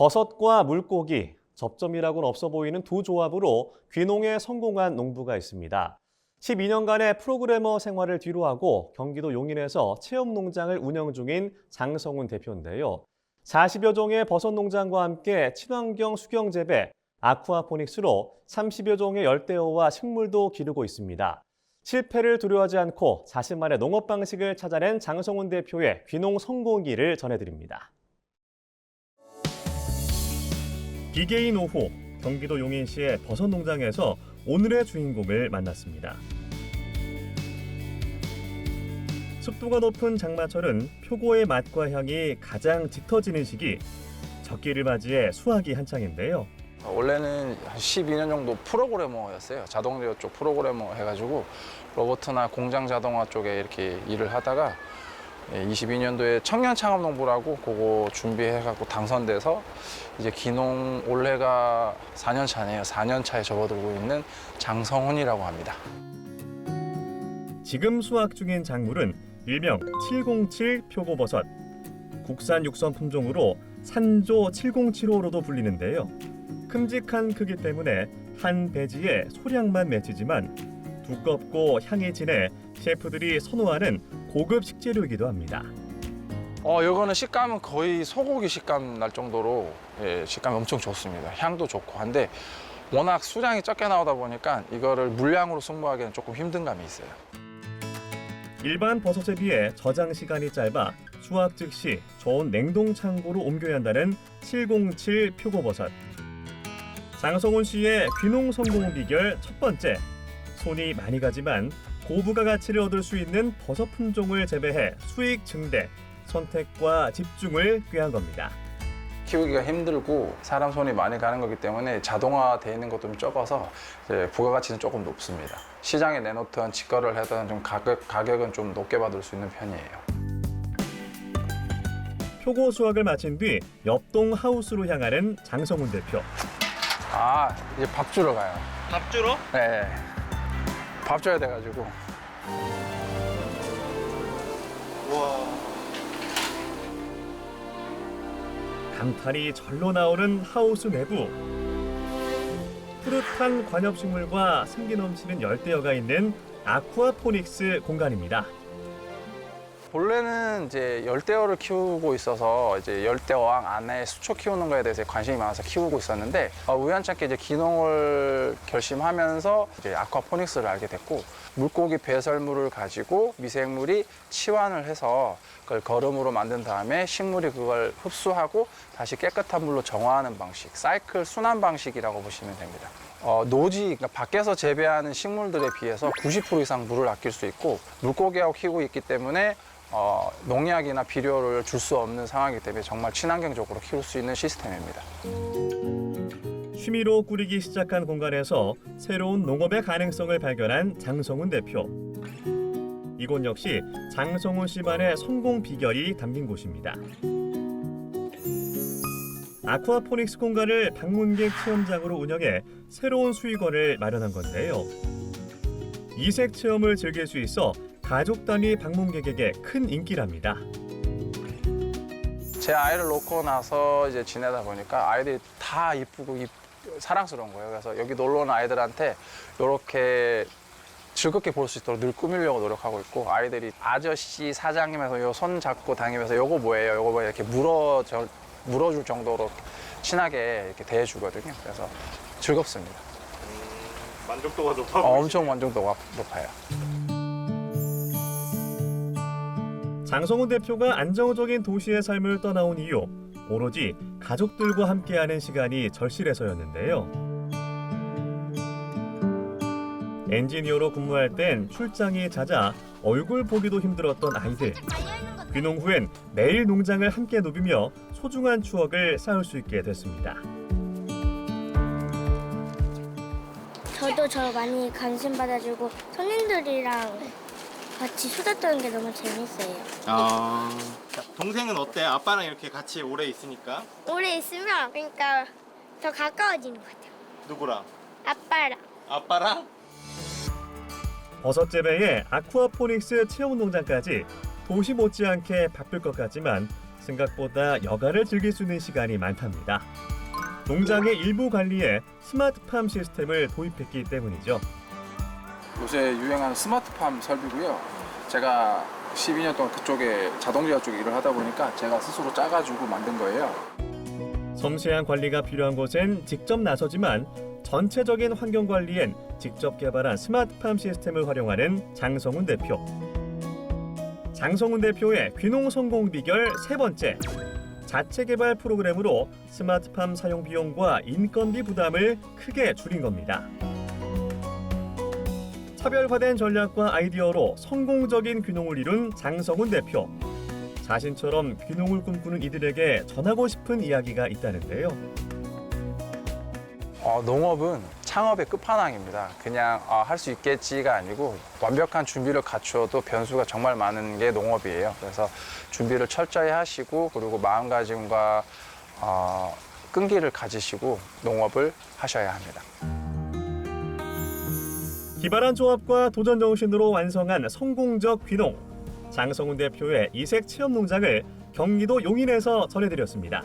버섯과 물고기, 접점이라고는 없어 보이는 두 조합으로 귀농에 성공한 농부가 있습니다. 12년간의 프로그래머 생활을 뒤로하고 경기도 용인에서 체험 농장을 운영 중인 장성훈 대표인데요. 40여 종의 버섯 농장과 함께 친환경 수경 재배, 아쿠아포닉스로 30여 종의 열대어와 식물도 기르고 있습니다. 실패를 두려워하지 않고 자신만의 농업 방식을 찾아낸 장성훈 대표의 귀농 성공기를 전해드립니다. 기계인 오후 경기도 용인시의 버섯 농장에서 오늘의 주인공을 만났습니다. 습도가 높은 장마철은 표고의 맛과 향이 가장 짙어지는 시기. 적기를 맞이해 수확이 한창인데요. 어, 원래는 한 12년 정도 프로그래머였어요. 자동제어 쪽 프로그래머 해가지고 로버트나 공장 자동화 쪽에 이렇게 일을 하다가 22년도에 청년 창업 농부라고 그거 준비해갖고 당선돼서 이제 기농 올해가 4년 차네요. 4년 차에 접어들고 있는 장성훈이라고 합니다. 지금 수확 중인 작물은 일명 707 표고버섯. 국산 육선 품종으로 산조 7075로도 불리는데요. 큼직한 크기 때문에 한 배지에 소량만 맺히지만 두껍고 향이 진해 셰프들이 선호하는 고급 식재료이기도 합니다. 어, 이거는 식감은 거의 소고기 식감 날 정도로 예, 식감이 엄청 좋습니다. 향도 좋고 한데 워낙 수량이 적게 나오다 보니까 이거를 물량으로 승부하기는 조금 힘든 감이 있어요. 일반 버섯에 비해 저장 시간이 짧아 수확 즉시 저온 냉동 창고로 옮겨야 한다는 707 표고버섯. 장성훈 씨의 귀농 성공 비결 첫 번째. 손이 많이 가지만 고부가 가치를 얻을 수 있는 버섯 품종을 재배해 수익 증대, 선택과 집중을 꾀한 겁니다. 키우기가 힘들고 사람 손이 많이 가는 거기 때문에 자동화되어 있는 것도 좀 적어서 이제 부가가치는 조금 높습니다. 시장에 내놓던 직거래를 하던 좀 가격, 가격은 좀 높게 받을 수 있는 편이에요. 표고 수확을 마친 뒤 옆동 하우스로 향하는 장성훈 대표. 아, 이제 밥 주러 가요. 밥 주러? 네. 밥 줘야 돼가지고. 감탄이 절로 나오는 하우스 내부. 푸릇한 관엽식물과 생기 넘치는 열대어가 있는 아쿠아포닉스 공간입니다. 본래는 이제 열대어를 키우고 있어서 이제 열대어왕 안에 수초 키우는 거에 대해서 관심이 많아서 키우고 있었는데 어, 우연찮게 이제 기농을 결심하면서 이제 아쿠아포닉스를 알게 됐고 물고기 배설물을 가지고 미생물이 치환을 해서 그걸 거름으로 만든 다음에 식물이 그걸 흡수하고 다시 깨끗한 물로 정화하는 방식, 사이클 순환 방식이라고 보시면 됩니다. 어, 노지, 그러니까 밖에서 재배하는 식물들에 비해서 90% 이상 물을 아낄 수 있고 물고기하고 키우고 있기 때문에 어, 농약이나 비료를 줄 수 없는 상황이기 때문에 정말 친환경적으로 키울 수 있는 시스템입니다. 취미로 꾸리기 시작한 공간에서 새로운 농업의 가능성을 발견한 장성훈 대표. 이곳 역시 장성훈 씨만의 성공 비결이 담긴 곳입니다. 아쿠아포닉스 공간을 방문객 체험장으로 운영해 새로운 수익원을 마련한 건데요. 이색 체험을 즐길 수 있어 가족 단위 방문객에게 큰 인기랍니다. 제 아이를 놓고 나서 이제 지내다 보니까 아이들이 다 이쁘고 이- 사랑스러운 거예요. 그래서 여기 놀러 온 아이들한테 이렇게 즐겁게 볼 수 있도록 늘 꾸미려고 노력하고 있고 아이들이 아저씨 사장님에서 요 손 잡고 다니면서 요거 뭐예요? 요거 뭐예요? 이렇게 물어 저- 물어줄 정도로 친하게 이렇게 대해주거든요. 그래서 즐겁습니다. 만족도가 높아 어, 엄청 만족도가 높아요. 장성훈 대표가 안정적인 도시의 삶을 떠나온 이유 오로지 가족들과 함께하는 시간이 절실해서였는데요. 엔지니어로 근무할 땐 출장이 잦아 얼굴 보기도 힘들었던 아이들. 귀농 후엔 매일 농장을 함께 누비며 소중한 추억을 쌓을 수 있게 됐습니다. 저도 저 많이 관심 받아주고 손님들이랑 같이 수다 떠는 게 너무 재밌어요. 아 동생은 어때? 아빠랑 이렇게 같이 오래 있으니까 오래 있으면 그러니까 더 가까워지는 것 같아요. 누구랑? 아빠랑. 아빠랑? 버섯 재배에 아쿠아포닉스 체험 농장까지 도시 못지않게 바쁠 것 같지만 생각보다 여가를 즐길 수 있는 시간이 많답니다. 농장의 일부 관리에 스마트팜 시스템을 도입했기 때문이죠. 요새 유행하는 스마트팜 설비고요. 제가 12년 동안 그쪽에 자동차 쪽에 일을 하다 보니까 제가 스스로 짜가지고 만든 거예요. 섬세한 관리가 필요한 곳엔 직접 나서지만 전체적인 환경 관리엔 직접 개발한 스마트팜 시스템을 활용하는 장성훈 대표. 장성훈 대표의 귀농 성공 비결 세 번째. 자체 개발 프로그램으로 스마트팜 사용 비용과 인건비 부담을 크게 줄인 겁니다. 차별화된 전략과 아이디어로 성공적인 귀농을 이룬 장성훈 대표. 자신처럼 귀농을 꿈꾸는 이들에게 전하고 싶은 이야기가 있다는데요. 어, 농업은 창업의 끝판왕입니다. 그냥 할수 있겠지가 아니고 완벽한 준비를 갖추어도 변수가 정말 많은 게 농업이에요. 그래서 준비를 철저히 하시고 그리고 마음가짐과 어, 끈기를 가지시고 농업을 하셔야 합니다. 기발한 조합과 도전 정신으로 완성한 성공적 귀농. 장성훈 대표의 이색 체험 농장을 경기도 용인에서 전해드렸습니다.